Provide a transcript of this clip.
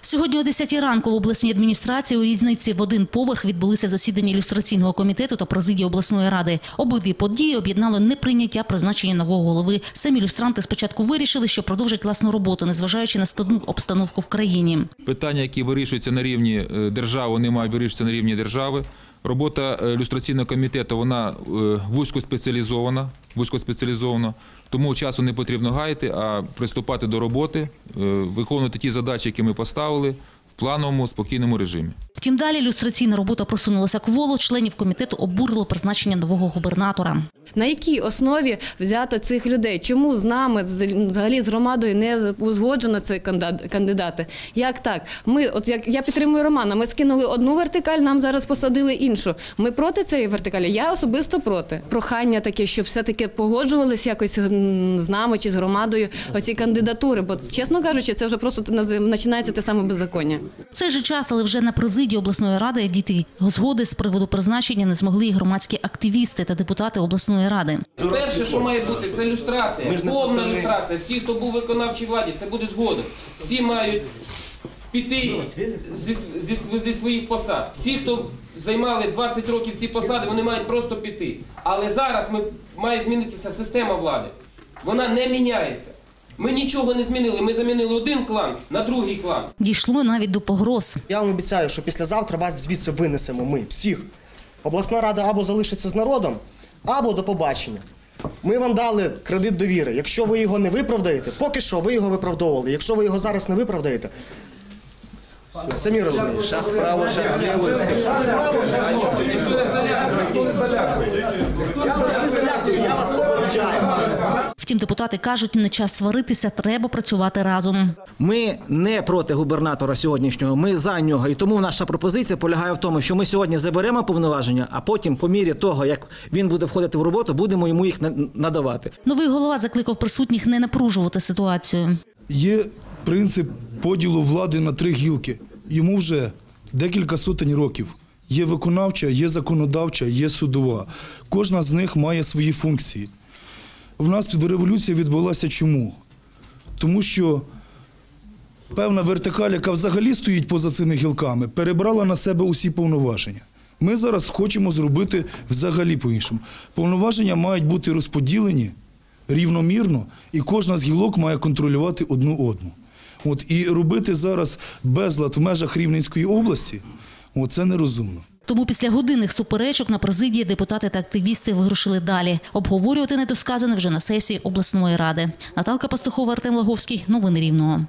Сьогодні о 10 ранку в обласній адміністрації у різниці в один поверх відбулися засідання ілюстраційного комітету та президії обласної ради. Обидві події об'єднало неприйняття призначення нового голови. Самі ілюстранти спочатку вирішили, що продовжать власну роботу, незважаючи на складну обстановку в країні. Питання, які вирішуються на рівні е, держави, вони мають вирішуватися на рівні держави. Робота е, ілюстраційного комітету вона е, вузькоспеціалізована, вузькоспеціалізована, тому часу не потрібно гаяти, а приступати до роботи, е, виконувати ті задачі, які ми поставили в плановому спокійному режимі. Втім, далі ілюстраційна робота просунулася кволо. Членів комітету обурило призначення нового губернатора. На якій основі взято цих людей? Чому з нами взагалі з громадою не узгоджено ці кандидати? Як так? Ми, от як я підтримую Романа, ми скинули одну вертикаль, нам зараз посадили іншу. Ми проти цієї вертикалі. Я особисто проти. Прохання таке, щоб все-таки погоджувались якось з нами чи з громадою оці кандидатури. Бо, чесно кажучи, це вже просто починається те саме беззаконня. В цей же час, але вже на президії обласної ради дійти згоди з приводу призначення не змогли і громадські активісти та депутати обласної ради. Перше, що має бути, це люстрація, повна люстрація. Всі, хто був виконавчій владі, це буде згодом. Всі мають піти зі, зі, зі своїх посад. Всі, хто займали 20 років ці посади, вони мають просто піти. Але зараз ми, має змінитися система влади. Вона не міняється. Ми нічого не змінили. Ми замінили один клан на другий клан. Дійшло навіть до погроз. Я вам обіцяю, що післязавтра вас звідси винесемо ми, всіх. Обласна рада або залишиться з народом, або до побачення. Ми вам дали кредит довіри. Якщо ви його не виправдаєте, поки що ви його виправдовували. Якщо ви його зараз не виправдаєте, самі розумієте. Шах право, шах ліво. Я вас не залякую, я вас попереджаю. Втім, депутати кажуть, не час сваритися, треба працювати разом. Ми не проти губернатора сьогоднішнього, ми за нього. І тому наша пропозиція полягає в тому, що ми сьогодні заберемо повноваження, а потім, по мірі того, як він буде входити в роботу, будемо йому їх на- надавати. Новий голова закликав присутніх не напружувати ситуацію. Є принцип поділу влади на три гілки. Йому вже декілька сотень років. Є виконавча, є законодавча, є судова. Кожна з них має свої функції. В нас революція відбулася чому? Тому що певна вертикаль, яка взагалі стоїть поза цими гілками, перебрала на себе усі повноваження. Ми зараз хочемо зробити взагалі по-іншому. Повноваження мають бути розподілені рівномірно, і кожна з гілок має контролювати одну одну. От, і робити зараз безлад в межах Рівненської області це нерозумно. Тому після годинних суперечок на президії депутати та активісти вирушили далі. Обговорювати недосказане вже на сесії обласної ради. Наталка Пастухова, Артем Лаговський. Новини Рівного.